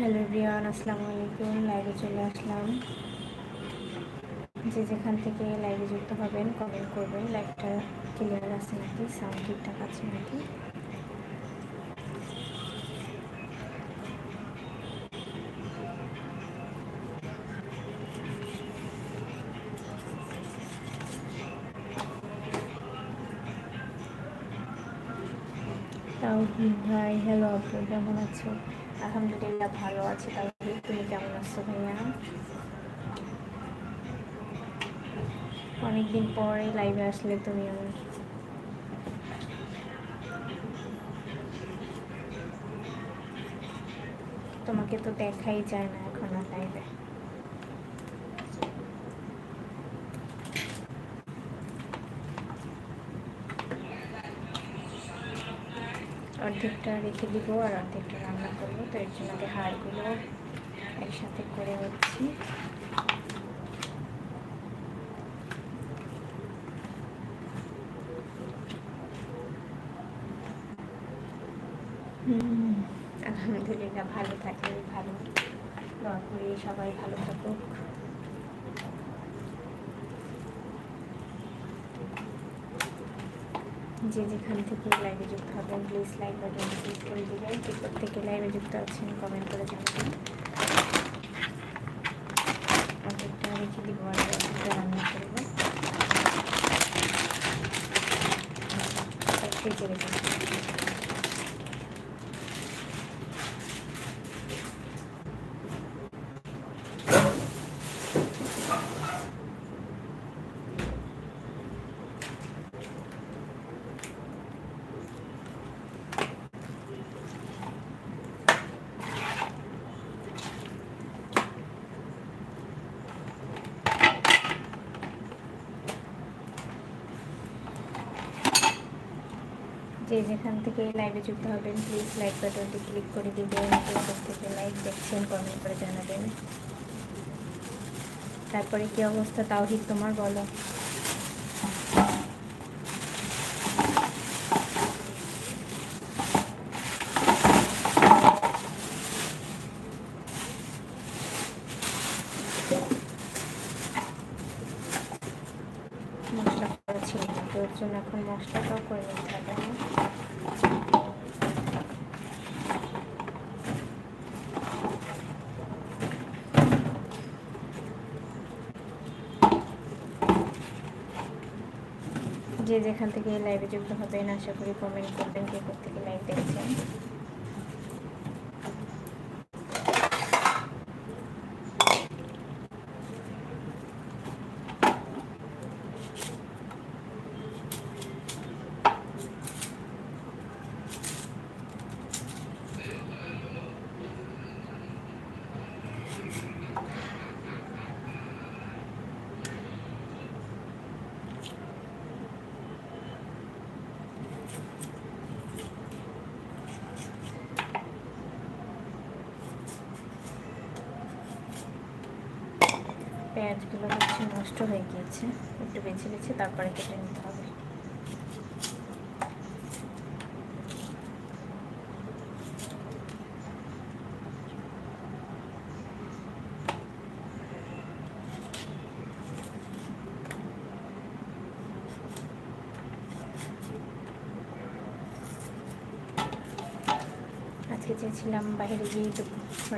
Hello Riyan আসসালামু আলাইকুম। লাইভে চলে আসলাম। যে যেখান থেকে লাইভে যুক্ত হবেন কমেন্ট করবেন। লাইভটা ক্লিয়ার আছে নাকি? সাউন্ড ঠিকঠাক আছে নাকি? তাওহিদ ভাই হ্যালো আপু, কেমন আছো? আলহামদুলিল্লাহ ভালো আছি, তাহলে তুমি কেমন আছো ভাইয়া? অনেকদিন পরে লাইভে আসলে তুমি আমার তোমাকে তো দেখাই যায় না এখন আর লাইভে অর্ধেকটা রেখে দিব আর অর্ধেকটা রান্না করব, তো এর জন্য হাড়গুলো একসাথে করে নিচ্ছি। আলহামদুলিল্লাহ ভালো থাকলে ভালো, দোয়া করি সবাই ভালো থাকুক। যে যেখান থেকে লাইভে যুক্ত হবেন প্লিজ লাইক বাটন প্লিজ করে দেবেন। টিকটক থেকে লাইভে যুক্ত আছেন কমেন্ট করে জানাবেন। অর্ধেকটা রেখে দিব? রান্না করব। রেখে যে যেখান থেকে লাইভে যুক্ত হবেন প্লিজ লাইক বাটনটি ক্লিক করে দিবেন ফেসবুক থেকে লাইক দেখছেন কমেন্ট করে জানাবেন। তারপরে কি অবস্থা? তাওহিদ, তোমার বলো। মশলা করেছি তো এর জন্য এখন মশলাটাও করে নিতে হবে। যেখান থেকে লাইভে যুক্ত হবেন আশা করি কমেন্ট করবেন কে থেকে লাইভ দেখছেন। পেঁয়াজগুলো হচ্ছে নষ্ট হয়ে গিয়েছে, একটু বেছে বেছে তারপরে কেটে নিতে হবে। আজকে চেয়েছিলাম বাইরে গিয়ে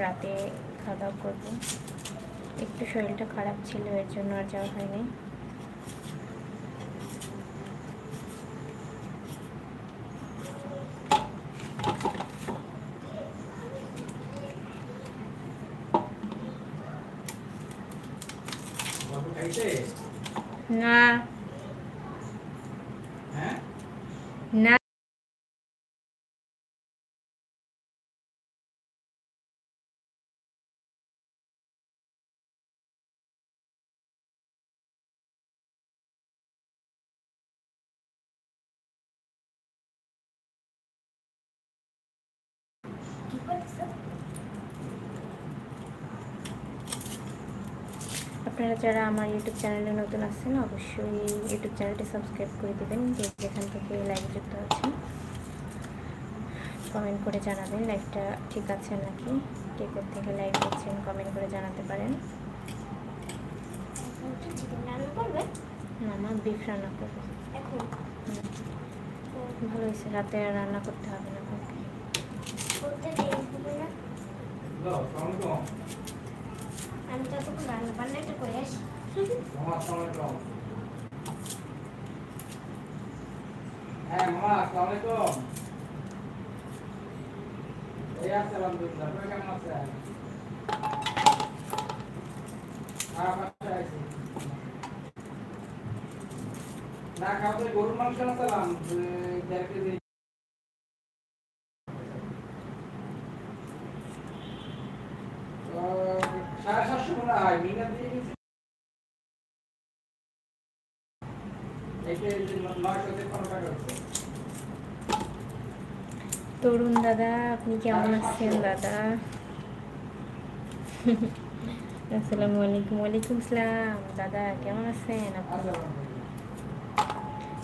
রাতে খাওয়া দাওয়া করব। একটু শরীরটা খারাপ ছিল এর জন্য আর যাওয়া হয়নি। না। না। আপনারা যারা আমার ইউটিউব চ্যানেলে নতুন আসছেন অবশ্যই ইউটিউব চ্যানেলটি সাবস্ক্রাইব করে দেবেন যে যেখান থেকে লাইভ যুক্ত আছেন কমেন্ট করে জানাবেন লাইভটা ঠিক আছে নাকি? কে থেকে লাইভ করছেন কমেন্ট করে জানাতে পারেন। রান্না বিফ রান্না করব। এখন। হুম, তো ভালো হয়েছে রাতে আর রান্না করতে হবে না কাউকে করতে দেরি হবে না হ্যালো আসসালামু আলাইকুম আমি ততক্ষণ রান্না হ্যাঁ আছে আলহামদুলিল্লাহ। আপনি কেমন না গরুর মাংস আনছিলাম দেড় কেজি তো সাড়ে সাতশো মনে হয় মিনা দিয়ে গেছি এইটা এই যে নয়শো তেপ্পান্ন টাকা হচ্ছে তরুণ দাদা আপনি কেমন আছেন দাদা আসসালামু আলাইকুম ওয়ালাইকুম আসসালাম দাদা কেমন আছেন? আপনি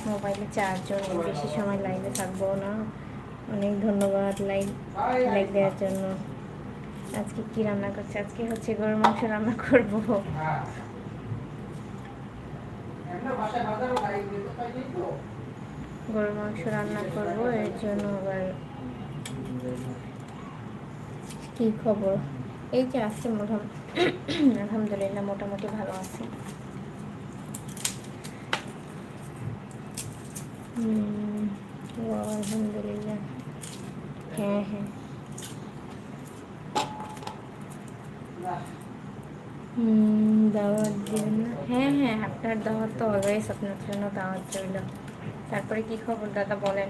মোবাইলে চার্জও নেই বেশি সময় লাইভে থাকব না। অনেক ধন্যবাদ লাইভ লাইক দেওয়ার জন্য। আজকে কি রান্না করছে? আজকে হচ্ছে গরুর মাংস রান্না করব। গরুর মাংস রান্না করব, এর জন্য আবার কি খবর? এই যে আছে আলহামদুলিল্লাহ মোটামুটি ভালো আছে। আলহামদুলিল্লাহ। হ্যাঁ হ্যাঁ। দাওয়াত দিবেন হ্যাঁ হ্যাঁ আপনার দাওয়াত তো অলওয়েজ আপনার জন্য দাওয়াত রইল। তারপরে কি খবর, দাদা বলেন?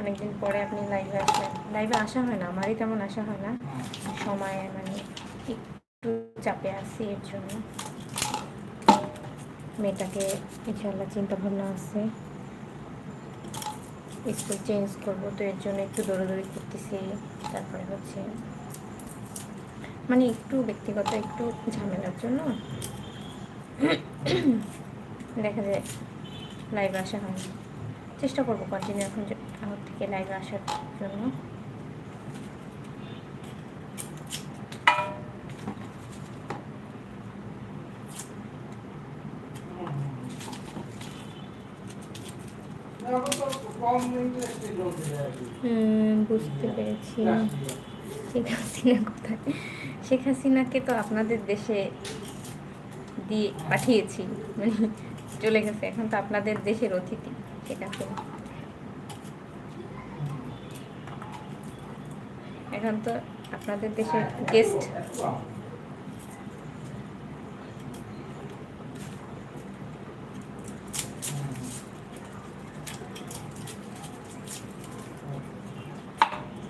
অনেকদিন পরে আপনি লাইভে আসলেন। লাইভে আসা হয় না, আমারই তেমন আসা হয় না। সময়ে মানে একটু চাপে আছি এর জন্য। মেয়েটাকে ইনশাল্লাহ চিন্তা ভাবনা আছে। স্কুল চেঞ্জ করব তো এর জন্য একটু দৌড়াদৌড়ি করতেছি, তারপরে হচ্ছে মানে একটু ব্যক্তিগত একটু ঝামেলার জন্য দেখা যায় লাইভে আসা হয় চেষ্টা করব কন্টিনিউ এখন এখন থেকে লাইভে আসার জন্য। বুঝতে পেরেছি। শেখ হাসিনা কোথায়? শেখ হাসিনাকে তো আপনাদের দেশে দিয়ে পাঠিয়েছি। মানে চলে গেছে, এখন তো আপনাদের দেশের অতিথি। শেখ হাসিনা এখন তো আপনাদের দেশের গেস্ট।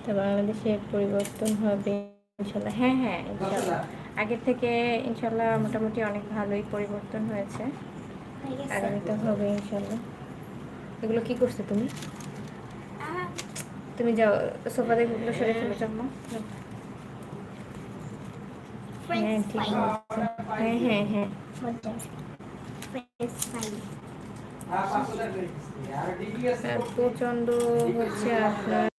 তো বাংলাদেশের পরিবর্তন হবে ইনশাল্লাহ। হ্যাঁ হ্যাঁ ইনশাল্লাহ। আগের থেকে ইনশাল্লাহ মোটামুটি অনেক ভালোই পরিবর্তন হয়েছে। হয়ে আগামীতে হবে ইনশাল্লাহ। এগুলো কি করছ তুমি? তুমি যাও সোফা থেকে এগুলো সরে ফেলে যাও মা যাও। হ্যাঁ ঠিক। আছে হ্যাঁ হ্যাঁ হ্যাঁ মজার। হচ্ছে fry।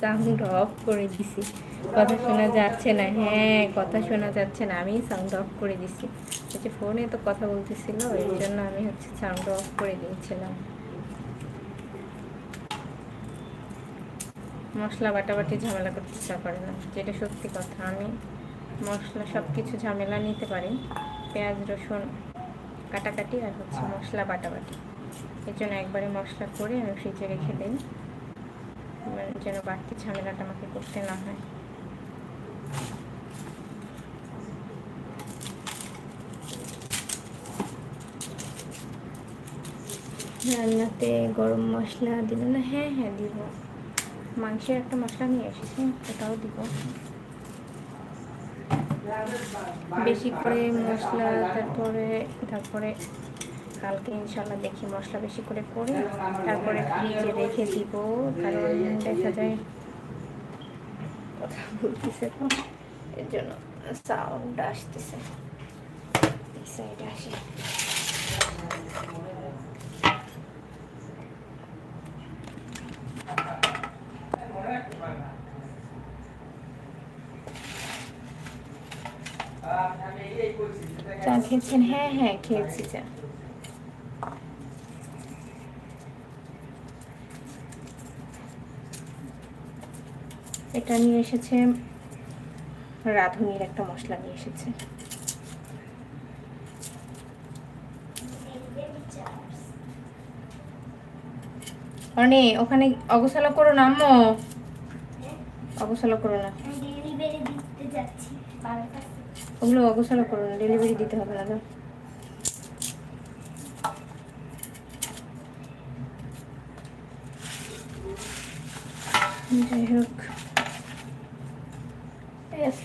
সাউন্ড অফ করে দিছি। কথা শোনা যাচ্ছে না। হ্যাঁ কথা শোনা যাচ্ছে না। আমি সাউন্ড অফ করে দিছি। হচ্ছে ফোনে তো কথা বলতেছিল, এর জন্য আমি হচ্ছে সাউন্ড অফ করে দিয়েছিলাম। মশলা বাটাবাটি ঝামেলা করতে ইচ্ছা করে না, যেটা সত্যি কথা। আমি মশলা সব কিছু ঝামেলা নিতে পারি। পেঁয়াজ, রসুন কাটাকাটি আর হচ্ছে মশলা বাটাবাটি। এর জন্য একবারে মশলা করে আমি ফ্রিজে রেখে দিই। যেন বাড়তি ঝামেলাটা আমাকে করতে না হয়। রান্নাতে গরম মশলা দিবেন না? হ্যাঁ হ্যাঁ দিব। মাংসের একটা মশলা নিয়ে এসেছি, ওটাও দিব। বেশি করে মশলা, তারপরে তারপরে কালকে ইনশাল্লাহ দেখি মশলা বেশি করে করে তারপরে ফ্রিজে রেখে দিব, কারণ দেখা যায় কথা বলতেছে তো, এর জন্য সাউন্ড আসতেছে। আসি। চা খেয়েছেন? হ্যাঁ হ্যাঁ খেয়েছি চা। এটা নিয়ে এসেছে রাঁধুনির একটা মশলা নিয়ে এসেছে। অনে ওখানে অগোছালো করো না আম্মু। অগোছালো করো না। আমি ডেলিভারি দিতে যাচ্ছি ওগুলো অগোছালো করো না ডেলিভারি দিতে হবে না।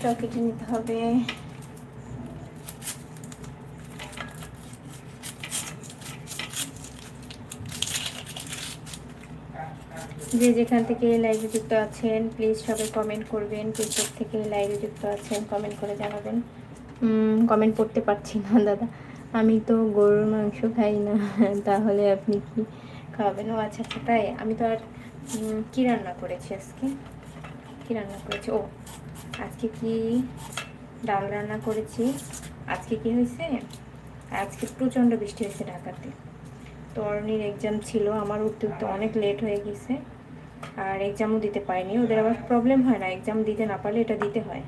পেঁয়াজটা কেটে নিতে হবে। যে যেখান থেকে লাইভে যুক্ত আছেন প্লিজ সবাই কমেন্ট করবেন। ফেসবুক থেকে লাইভে যুক্ত আছেন কমেন্ট করে জানাবেন। কমেন্ট পড়তে পারছি না, দাদা। আমি তো গরুর মাংস খাই না, তাহলে আপনি কি খাবেন? ও আচ্ছা আচ্ছা তাই। আমি তো আর কী রান্না করেছি আজকে? কী রান্না করেছি? ও আজকে কি ডাল রান্না করেছি? আজকে কি হয়েছে? আজকে প্রচণ্ড বৃষ্টি হয়েছে ঢাকাতে। তো অরণির এক্সাম ছিল, আমার উঠতে উঠতে অনেক লেট হয়ে গেছে। আর এক্সামও দিতে পারিনি। ওদের আবার প্রবলেম হয় না এক্সাম দিতে না পারলে এটা দিতে হয়।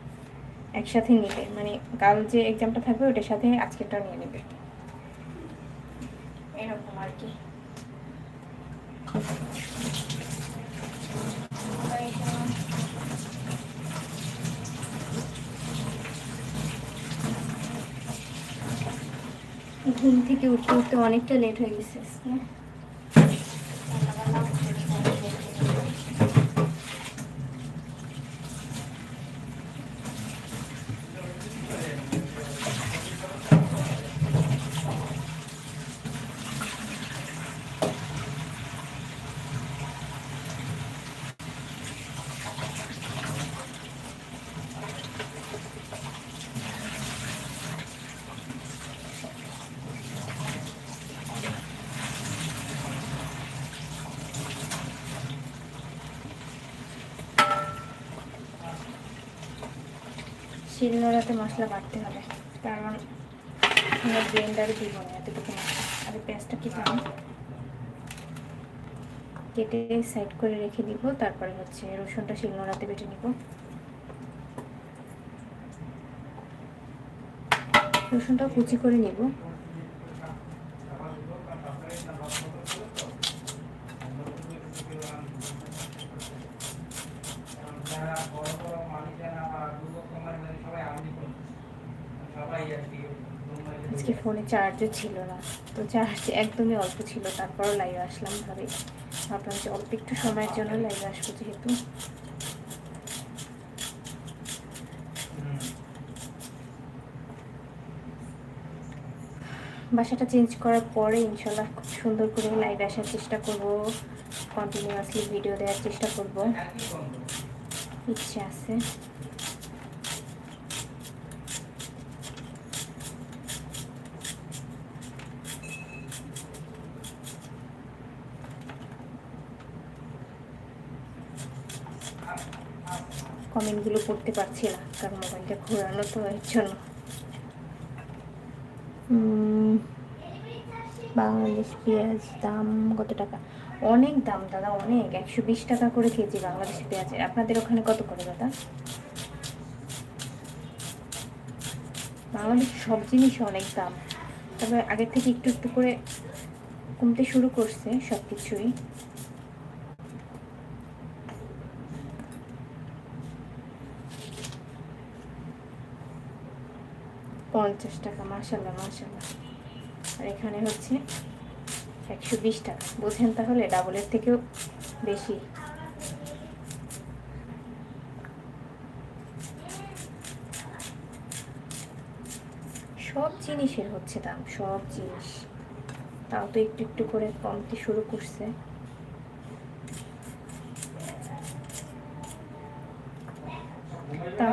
একসাথে নিতে মানে কাল যে এক্সামটা থাকবে, ওটার সাথে আজকেরটা নিয়ে নেবে। এরকম আর কি। ঘুম থেকে উঠতে উঠতে অনেকটা লেট হয়ে গেছে শিলনোড়াতে মশলা বাটতে হবে। কারণ আমরা ব্লেন্ডারে দিব না, এতটুকু মশলা। আর পেঁয়াজটা কি আমি কেটে সাইড করে রেখে দিব, তারপরে হচ্ছে রসুনটা শিলনোড়াতে বেটে নিব। রসুনটা কুচি করে নিব যারা বড় বড় মালিক যারা বা দুর্গত মানে সবাই আমি সবাই আর কি আজকে ফোনে চার্জও ছিল না। তো চার্জ একদমই অল্প ছিল, তারপরও লাইভে আসলাম ভাবে ভাবলাম যে অল্প একটু সময়ের জন্য লাইভে আসব যেহেতু। বাসাটা চেঞ্জ করার পরে ইনশাল্লাহ খুব সুন্দর করে লাইভে আসার চেষ্টা করব। কন্টিনিউয়াসলি ভিডিও দেওয়ার চেষ্টা করব। ইচ্ছে আছে। কমেন্টগুলো পড়তে পারছি না, কারণ মোবাইলটা ঘোরানো তো এর জন্য। বাংলাদেশ পেঁয়াজ দাম কত টাকা? অনেক দাম, দাদা, অনেক। একশো বিশ টাকা করে কেজি বাংলাদেশ পেঁয়াজের আপনাদের ওখানে কত করে, দাদা? বাংলাদেশ সব জিনিস অনেক দাম। তবে আগের থেকে একটু একটু করে কমতে শুরু করছে সব কিছুই পঞ্চাশ টাকা মাসাল্লাহ মাসাল্লাহ আর এখানে হচ্ছে একশো বিশ টাকা। বোঝেন তাহলে ডাবলের থেকেও বেশি। সব জিনিসের হচ্ছে দাম, সব জিনিস। তাও তো একটু একটু করে কমতে শুরু করছে তা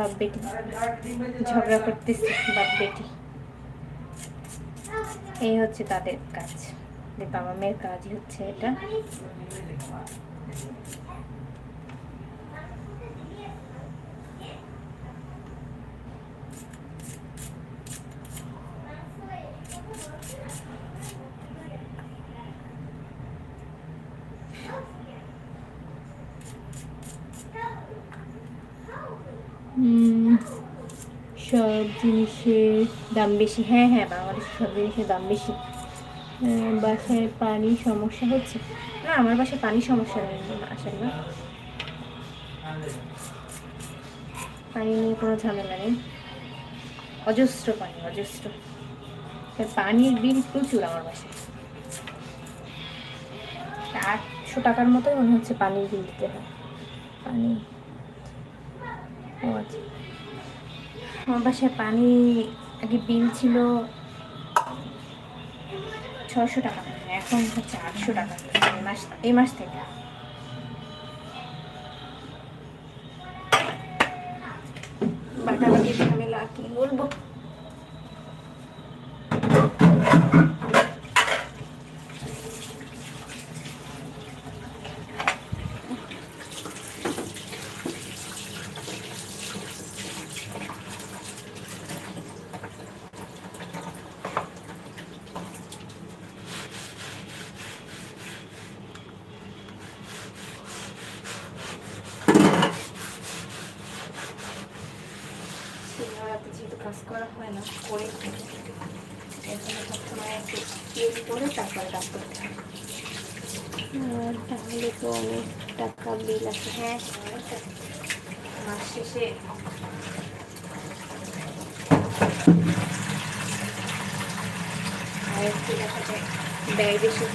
বাপ বেটি ঝগড়া করতেছে বাপ বেটি এই হচ্ছে তাদের কাজ। বাবা মেয়ের কাজই হচ্ছে এটা উম, সব জিনিসের দাম বেশি হ্যাঁ হ্যাঁ বাংলাদেশে সব জিনিসের দাম বেশি। বাসায় পানি সমস্যা হচ্ছে? না, আমার বাসায় পানি সমস্যা নেই আসলে না। পানি নিয়ে কোনো ঝামেলা নেই। অজস্র পানি, অজস্র। পানির বিল প্রচুর আমার বাসায়। আটশো টাকার মতোই মনে হচ্ছে পানির বিল দিতে হয়। পানি। ও আচ্ছা। আমার বাসায় পানি আগে বিল ছিল ছশো টাকা। এখন হচ্ছে আটশো টাকা। এই মাস এই মাস থেকে বাটাবাটি ঝামেলা কি বলব রাতে যেহেতু কাজ করা হয় না করে এখানে সবসময় একটু তেল করে তারপরে কাজ করতে হয় তাহলে তো অনেক টাকা বিল আছে হ্যাঁ হ্যাঁ, মাস শেষে আর একটু দেখা যায় ব্যয় বেশি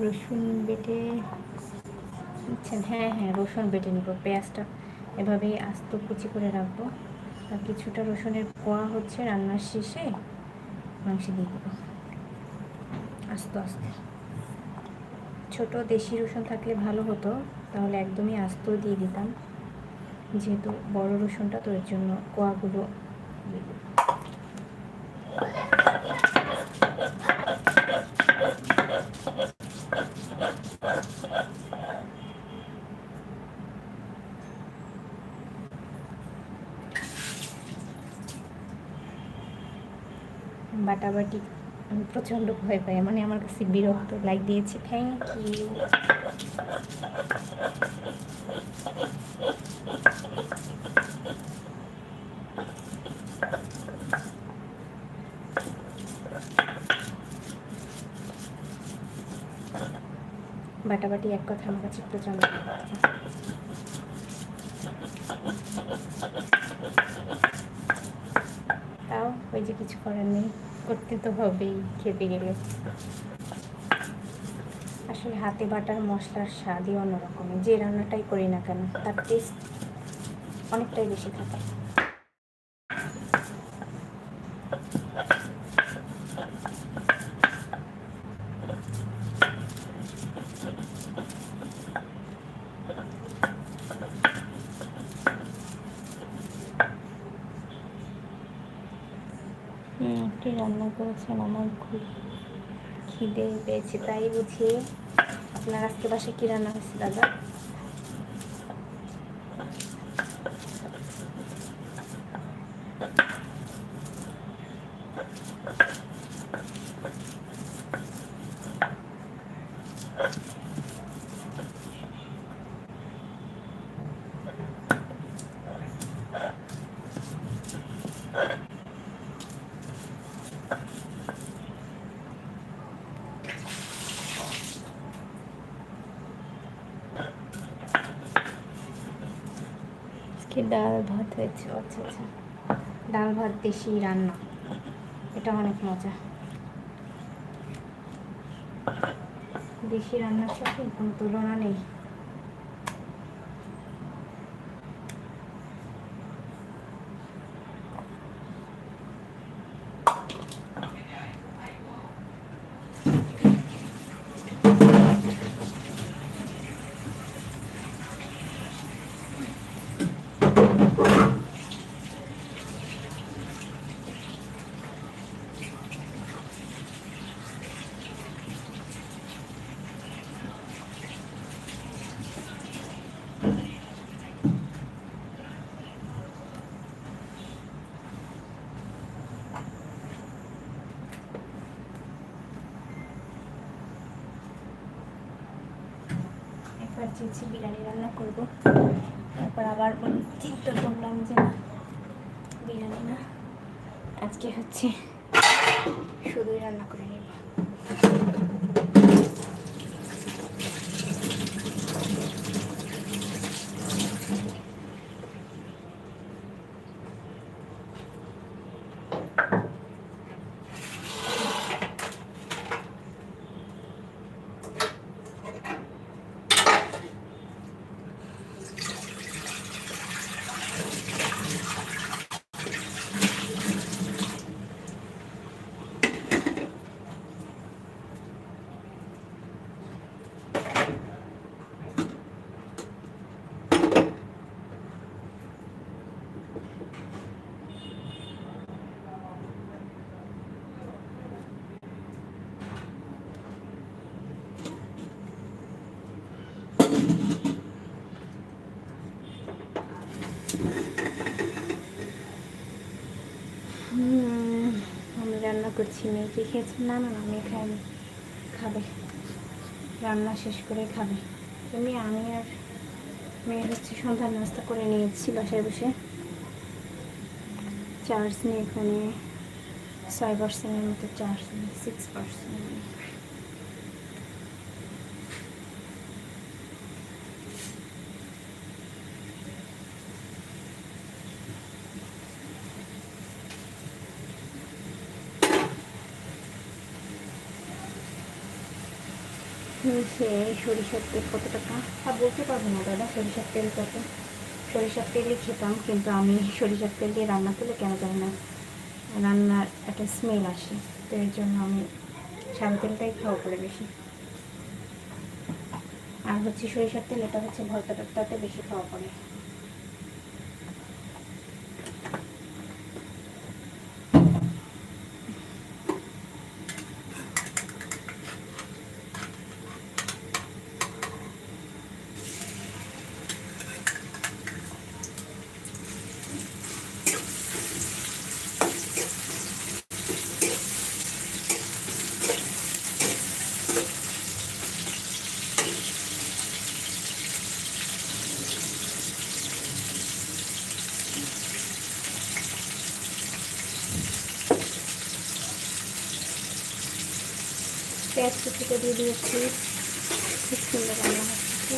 রসুন বেটে আচ্ছা হ্যাঁ হ্যাঁ রসুন বেটে নিব। পেঁয়াজটা এভাবেই আস্ত কুচি করে রাখব। আর কিছুটা রসুনের কোয়া হচ্ছে রান্নার শেষে মাংসে দিয়ে দেবো। আস্তে আস্তে। ছোট দেশি রসুন থাকলে ভালো হতো। তাহলে একদমই আস্ত দিয়ে দিতাম। যেহেতু বড় রসুনটা তো এর জন্য কোয়াগুলো দিয়ে বাটাবাটি আমি প্রচণ্ড ভয় পাই। মানে আমার কাছে বিরক্ত লাইক দিয়েছে থ্যাংক ইউ বাটাবাটি এক কথা আমার কাছে প্রচণ্ড তাও ওই যে কিছু করার নেই। করতে তো হবেই, খেতে গেলে। আসলে হাতে বাটার মশলার স্বাদই অন্যরকম। যে রান্নাটাই করি না কেন, তার টেস্ট অনেকটাই বেশি থাকে হুম কি রান্না করেছেন আমার খুব খিদে পেয়েছে তাই বুঝি আপনার আজকে বাসায় কী রান্না হয়েছে দাদা আজকে ডাল ভাত হয়েছে আচ্ছা আচ্ছা। ডাল ভাত, দেশি রান্না। এটা অনেক মজা। দেশি রান্নার সাথে কোনো তুলনা নেই একবার চেয়েছি বিরিয়ানি রান্না করব। তারপর আবার চিন্তা করলাম যে না, বিরিয়ানি না। আজকে হচ্ছে শুধুই রান্না করে নেব হুম, আমি রান্না করছি, মেয়েকে খেয়েছেন না? না আমি খাইনি। খাবে। রান্না শেষ করে খাবে। এমনি আমি আর মেয়ে হচ্ছে সন্ধ্যার নাস্তা করে নিয়েছি বাসায় বসে। চার্জ নিয়ে এখানে ছয় পার্সেন্টের মতো চার্জ সিক্স পার্সেন্ট সে সরিষার তেল কত টাকা? আর বলতে পারব না দাদা, সরিষার তেল কত? সরিষার তেলই খেতাম, কিন্তু আমি সরিষার তেল দিয়ে রান্না করলে কেন জানি না, রান্নার একটা স্মেল আসে। তো এর জন্য আমি সাদা তেলটাই খাওয়া করে বেশি। আর হচ্ছে সরিষার তেল, এটা হচ্ছে ভর্তা টর্তাতে বেশি খাওয়া পড়ে। পেঁয়াজ কুচিটা দিয়ে দিয়েছি। খুব সুন্দর রান্না হচ্ছে।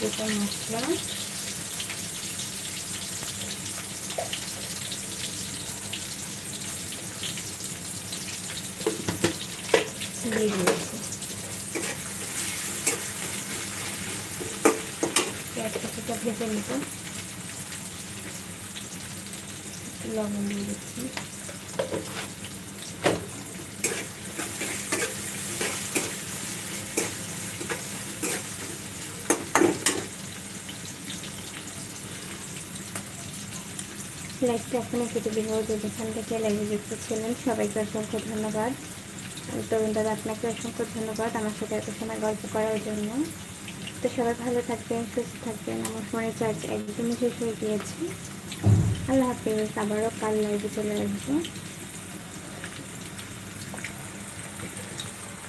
দুটো মশলা। দিয়ে দিয়েছি। ভেজে নিব লবণ দিয়ে দিচ্ছি। লাইকটা এখনও কেটে দিব যেখান থেকে লাইভে যুক্ত ছিলেন। সবাইকে অসংখ্য ধন্যবাদ। তরুণ দাদা আপনাকে অসংখ্য ধন্যবাদ। আমার সাথে এত সময় গল্প করার জন্য। তো সবাই ভালো থাকবেন, সুস্থ থাকবেন। আমার ফোনের চার্জ একদমই শেষ হয়ে গিয়েছে। আল্লাহ হাফিজ, আবারও কাল লাইভে চলে আসব।